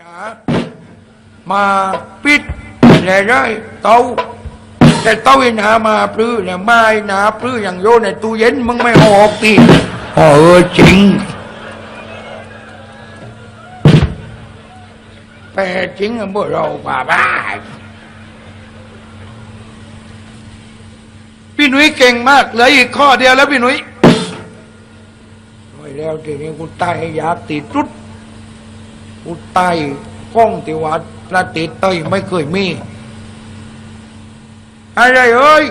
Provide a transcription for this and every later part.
หนมาปิดเลยได้เตาแต่เตาไอ้หนามาปลื้อเนี่ยไอ้หนาปลื้ออย่างโยนในตู้เย็นมึงไม่ออกตีเออจริงแต่จริงอะเมื่อเราป่าบ้าพี่หนุ่ยเก่งมากเหลืออีกข้อเดียวแล้วพี่หนุ่ยไม่แล้วทีนี้กูตายให้ยาติดรุด กูตายก้องติวัดประติดเตยไม่เคยมี อะไรเอ้ย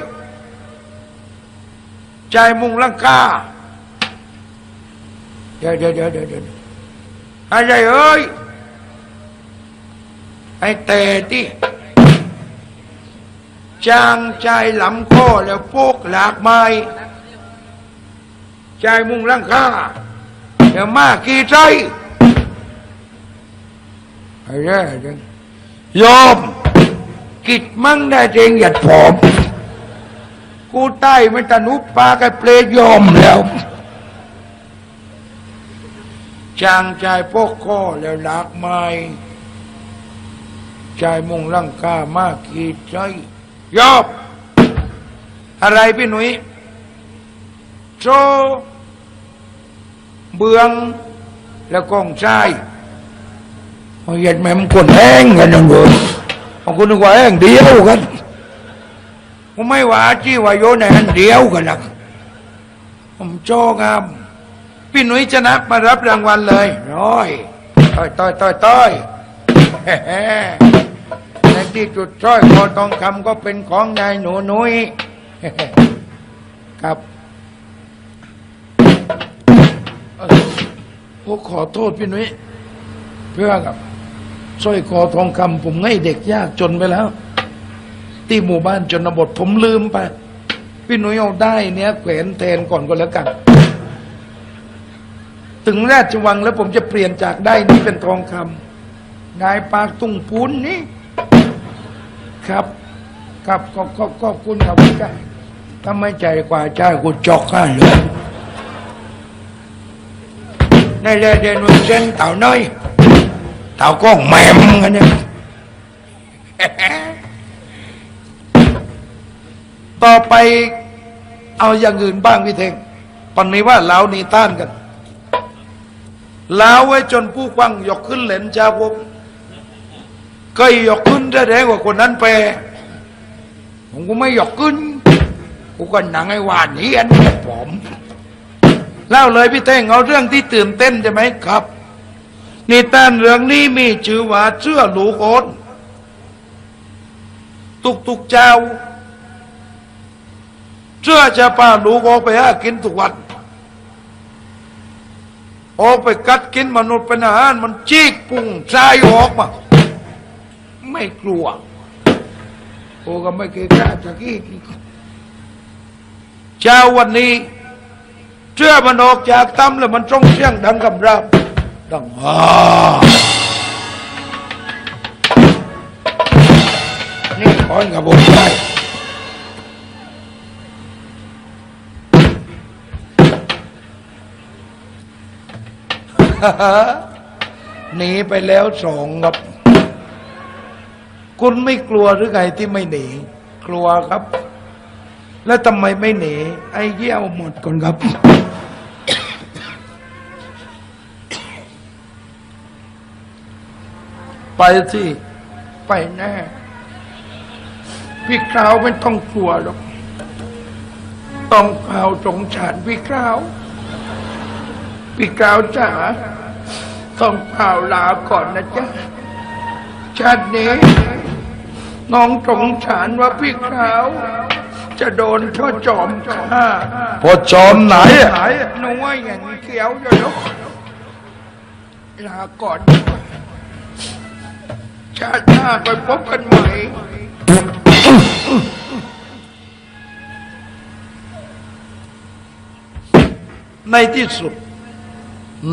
ใจมุงลังกาเดี๋ยวเดี๋ยวเดี๋ยวเดี๋ยวอะไรเอ้ยไอ้แต่ที่จางใจหลำข้อแล้วโปกหลากไม้ใจมุงลังค่าเดี๋ยวมากี่ใจ อ้เร่จังยอมกิดมั่งได้เองหยัดผอม กูใต้ไม่ตะนุปากับเปลยยอมแล้วจางใจโปกข้อแล้วหลากไม้ใจมุงลังค่ามากกี่ใจยอบ อะไรพี่หนุ่ยโซเบืองแล้วกองชาย เห็นไหมมันคนแห้งกันอยังเบิร์บางคนนึกว่าแห้งเดียวกันผมไม่ว่าจี้ว่าโยนแห้งเดียวกันหรอกผมโจงามพี่หนุ่ยชนะมารับรางวัลเลยร้อยต้อยต้อยต้อยต้อยในที่จุดสร้อยคอทองคำก็เป็นของนายหนูนุ้ยครับเอ่อผมขอโทษพี่นุ้ยเพื่อกับ สร้อยคอทองคำผมให้เด็กยากจนไปแล้ว ที่หมู่บ้านจนบทผมลืมไป พี่หนุ่ยเอาได้เนี้ยแขวนแทนก่อนก็แล้วกัน ถึงราชวังแล้วผมจะเปลี่ยนจากได้นี้เป็นทองคำนายปากตุ้งพูนนี่ครับครับก็ก็ก็คุณครับคุณใจถ้าไม่ใจกว่าใจกูจอกข้าเลยในเรื่องเดนวนเส้นเต่าน้อย เต่าก็แหมมกันเนี่ยต่อไปเอาอย่างอื่นบ้างพี่เทงปันนี้ว่าลาวนีต้านกันลาวไว้จนผู้ควังยกขึ้นเหรนชาววงก็ยกขึ้นได้แรงกว่าคนนั้นไปผมก็ไม่ยกขึ้นกูก็หนังไอ้หวานนี้อันผมเล่าเลยพี่เต้งเอาเรื่องที่ตื่นเต้นใช่ไหมครับ นี่ต้านเรื่องนี้มีชื่อว่าเชื่อหลูโคนตุกตุกเจ้าเชื่อจะพาหลูกออกไปหากินทุกวันออกไปกัดกินมนุษย์เป็นอาหารมันจีกปุ่งชายออกมาไม่กลัวโอ้ก็ไม่เคยกล้าจะกี้เช้าวันนี้เชื่อมันออกจากตำแล้วมันต้องเสียงดังกำรับ ดังฮ่านี่คอนกับผมได้หนีไปแล้วสองครับ คุณไม่กลัวหรือไงที่ไม่หนี กลัวครับ แล้วทำไมไม่หนี ไอ้เยี่ยวหมดก่อนครับ ไปสิ ไปแน่ พี่คราวไม่ต้องกลัวหรอก ต้องคราวสงสารพี่คราว พี่คราวจ๋าต้องคราวลาก่อนนะจ๊ะชาตินี้ น้องสงสารว่าพี่ขาว จะโดนพ่อจอมฆ่าพอจอมไหนอะหนูว่าอย่างเขียวอยู่แล้วลาก่อนดีกว่า ชาติหน้าไปพบกันใหม่ ในที่สุด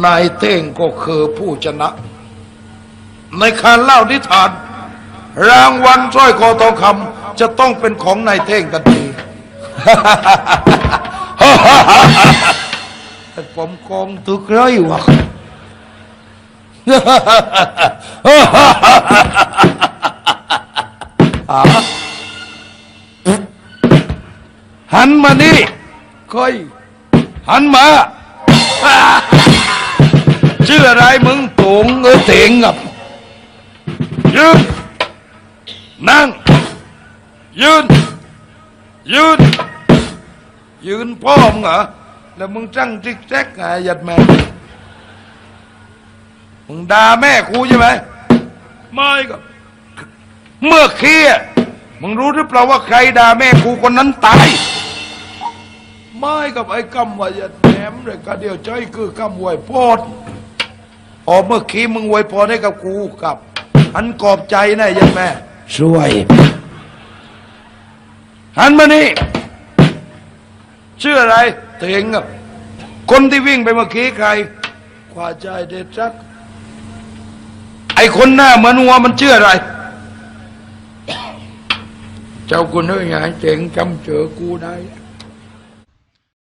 นายเท่งก็คือผู้ชนะ ในการเล่านิทาน รางวัลสร้อยคอทองคำจะต้องเป็นของนายเท่งทันทีแต่ผมคงตึกร้อยวะ หันมานี่ค่อย หันมา ชื่ออะไรมึงตงเออเถงกับยืน นั่ง ยืน ยืน ยืนพ่อมึงเหรอ แล้วมึงจังจิกแจ๊กไงหยัดแม่ มึงด่าแม่กูใช่ไหมไม่ก็เมื่อกี้อะมึงรู้หรือเปล่าว่าใครด่าแม่กูคนนั้นตายไม่กับไอ้กำว่าหยัดแหนมเลยก็เดียวใจคือกำไวยโพดอ๋อเมื่อกี้มึงไวยพรให้กับกูกับอันกอบใจนะหยัดแม่ช่วยหันมานี่ชื่ออะไรเตงอะคนที่วิ่งไปเมื่อกี้ใครขวาใจเด็ดจัก ไอคนหน้าเหมือนวัวมันเชื่ออะไร เจ้าคุณเอ้ยไงเจ๋งจำเจอกูได้